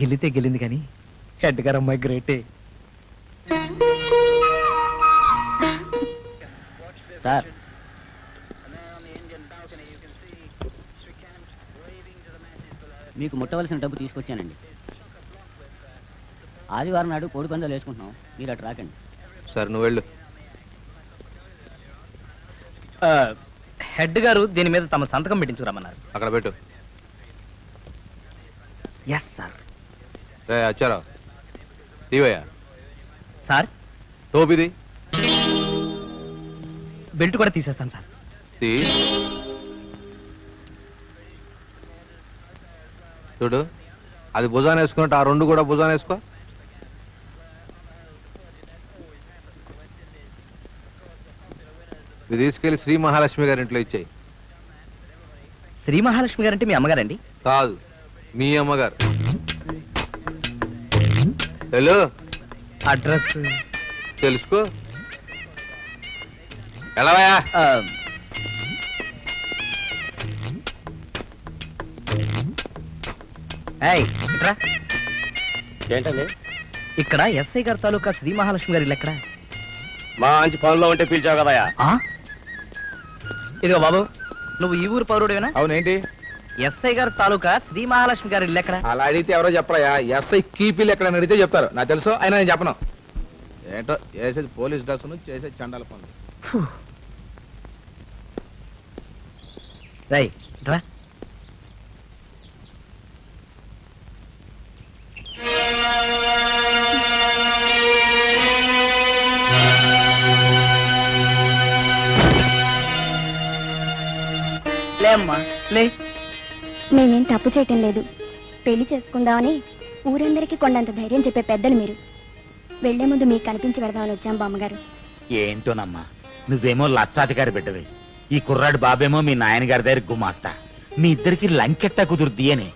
గెలితే గెలింది కానీ హెడ్ గారు అమ్మాయి గ్రేటే. సార్. మీకు ముట్టవలసిన డబ్బు తీసుకొచ్చానండి. ఆదివారం నాడు కోడి పందాలు వేసుకుంటున్నాం. మీరు అటు రాకండి. సరే నువ్వు వెళ్ళు. హెడ్ గారు దీని మీద తమ సంతకం పెట్టించుకురమ్మన్నారు. అక్కడ పెట్టు. ఎస్ సార్ రే సార్? టోపిది? బెల్ట్ కూడా తీసేస్తాను సార్. తీ. చూడు అది భుజాన వేసుకున్నట్టు ఆ రెండు కూడా భుజాన వేసుకో. ఇది తీసుకెళ్ళి శ్రీ మహాలక్ష్మి గారి ఇంట్లో ఇచ్చేయి. శ్రీ మహాలక్ష్మి గారంటే మీ అమ్మగారండి? కాదు మీ అమ్మగారు. హలో. అడ్రస్. తెలుసుకో. ఎలావయా ఇట్రా ఏంటండి? ఇక్కడ ఎస్ఐ గారి తాలూకా శ్రీ మహాలక్ష్మి గారి ఇల్లు ఎక్కడ మంచి పనిలో ఉంటే పిలిచావు కదయా ఆ? ఇదిగో బాబు నువ్వు ఈ ఊరు పౌరుడేనా? అవునేంటి? ఎస్ఐ గారి తాలూకా శ్రీ మహాలక్ష్మి గారి ఇల్లు ఎక్కడ? అలా అడిగితే ఎవరో చెప్పరయ్యా ఎస్ఐ కీపీలు ఎక్కడ అడిగితే చెప్తారు. నాకు తెలుసు అయినా నేను చెప్పను. ఏంటో చేసేది పోలీస్ డ్రెస్ చేసేది చండాల పనులు. రై రా లేమ్మా. లే. మేమేం తప్పు చేయటం లేదు. పెళ్ళి చేసుకుందామని ఊరందరికీ కొండంత ధైర్యం చెప్పే పెద్దలు మీరు. వెళ్ళే ముందు మీకు కనిపించి పెడదామని వచ్చాం బామ్మగారు. ఏంటోనమ్మా? నువ్వేమో లక్షాధికారి బిడ్డవి. ఈ కుర్రాడు బాబేమో మీ నాయనగారి దగ్గర గుమాస్తా. మీ ఇద్దరికి లంకెట్ట కుదురుద్ది అని.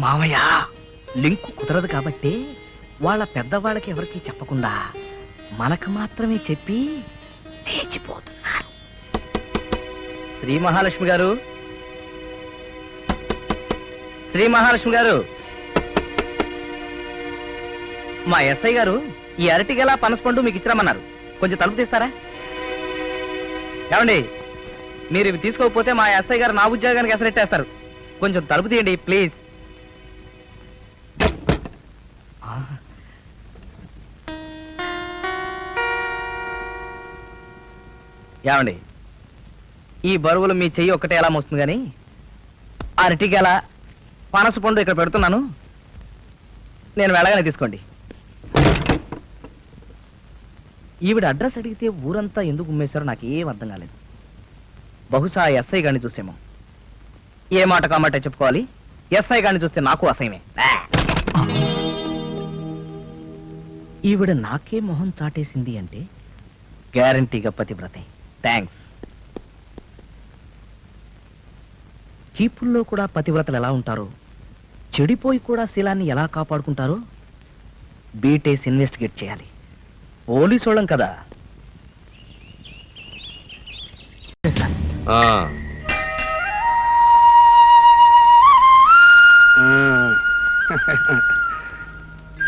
మామయ్య లింక్ కుదరదు కాబట్టి వాళ్ళ పెద్దవాళ్ళకి ఎవరికి చెప్పకుండా మనకు మాత్రమే చెప్పి లేచిపోతున్నారు శ్రీ మహాలక్ష్మి గారు శ్రీ మహాలక్ష్మి గారు. మా ఎస్ఐ గారు ఈ అరటిగల పనసపండు మీకు ఇచ్చిరామన్నారు కొంచెం తలుపు తీస్తారా? ఏమండి మీరు ఇవి తీసుకోకపోతే మా ఎస్ఐ గారు నా ఉద్యోగానికి ఎసరెట్టేస్తారు. కొంచెం తలుపు తీయండి ప్లీజ్. ఏమండి ఈ బరువులు మీ చెయ్యి ఒక్కటే ఎలా మోస్తుంది కానీ అరటిగల పనస పండు ఇక్కడ పెడుతున్నాను. నేను వెళ్ళగానే తీసుకోండి. ఈవిడ అడ్రస్ అడిగితే ఊరంతా ఎందుకు ఉమ్మేశారో నాకు ఏం అర్థం కాలేదు. బహుశా ఎస్ఐ గారిని చూసేమో. ఏ మాట కామాట చెప్పుకోవాలి? ఎస్ఐ గారిని చూస్తే నాకు అసహ్యమే. ఈవిడ నాకే మొహం చాటేసింది అంటే గ్యారంటీగా పతివ్రతే. థ్యాంక్స్. కీపుల్లో కూడా పతివ్రతలు ఎలా ఉంటారో చెడిపోయి కూడా శీలాన్ని ఎలా కాపాడుకుంటారో బీటేస్ ఇన్వెస్టిగేట్ చేయాలి. పోలీసు వాళ్ళం కదా. ఆ,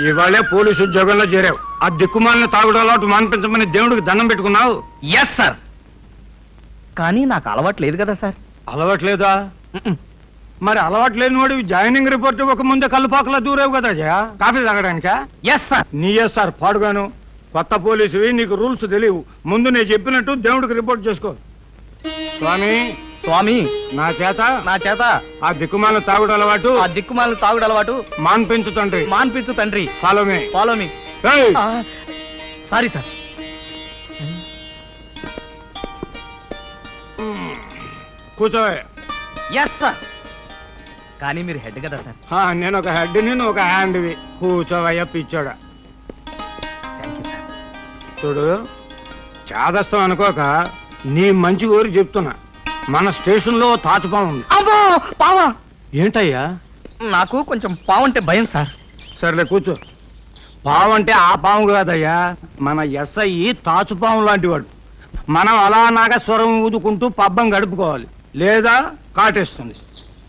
ఇవాళే పోలీసు ఉద్యోగంలో చేరావు. ఆ దిక్కుమాలిన తాగుడు అలవాటు మానిపించమని దేవుడికి దండం పెట్టుకున్నావు? ఎస్ సార్ కానీ నాకు అలవాటు లేదు కదా సార్ అలవాట్లేదా మరి అలవాటు లేని వాడు జాయినింగ్ రిపోర్ట్ ఒక ముందే కల్లుపాకలా దూరేవు కదా జయ కాఫీ తాగడానికా? ఎస్ సార్ నీయే సార్ పాడుగాను. కొత్త పోలీసువి నీకు రూల్స్ తెలియవు. ముందు నేను చెప్పినట్టు దేవుడికి రిపోర్ట్ చేసుకో. స్వామి స్వామి. నా చేత? నా చేత. ఆ దిక్కుమాలిన తాగుడు అలవాటు? ఆ దిక్కుమాలను తాగుడు అలవాటు? మాన్పించు తండ్రి. మాన్పించు తండ్రి. ఫాలో మీ ఫాలో మీ ఏయ్! Sorry sir. కూర్చోవే. ఎస్ సార్ కానీ మీరు హెడ్ కదా సార్? ఆ, నేను ఒక హెడ్ని నువ్వు ఒక హ్యాండ్వి కూర్చోవయ్యా పిచ్చోడా. థ్యాంక్ యూ సార్ చూడు చాదస్తం అనుకోక నీ మంచి ఊరి చెప్తున్నా. మన స్టేషన్లో తాచుపాము ఉంది. అమ్మో పావా! ఏంటయ్యా? నాకు కొంచెం పావంటే భయం సార్. సర్లే కూర్చో. పాము అంటే ఆ పాము కాదయ్యా మన ఎస్ఐ తాచుపాము లాంటి వాడు. మనం అలా నాగస్వరం ఊదుకుంటూ పబ్బం గడుపుకోవాలి. లేదా కాటేస్తుంది.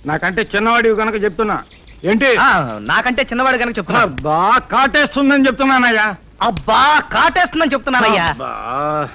నాకంటే చిన్నవాడివి కనుక చెప్తున్నా. ఏంటి? ఆ, నాకంటే చిన్నవాడు కనుక చెప్తున్నా. బా కాటేస్తుందని చెప్తున్నానయ్యా. అబ్బా కాటేస్తుందని చెప్తున్నానయ్యా. అబ్బా.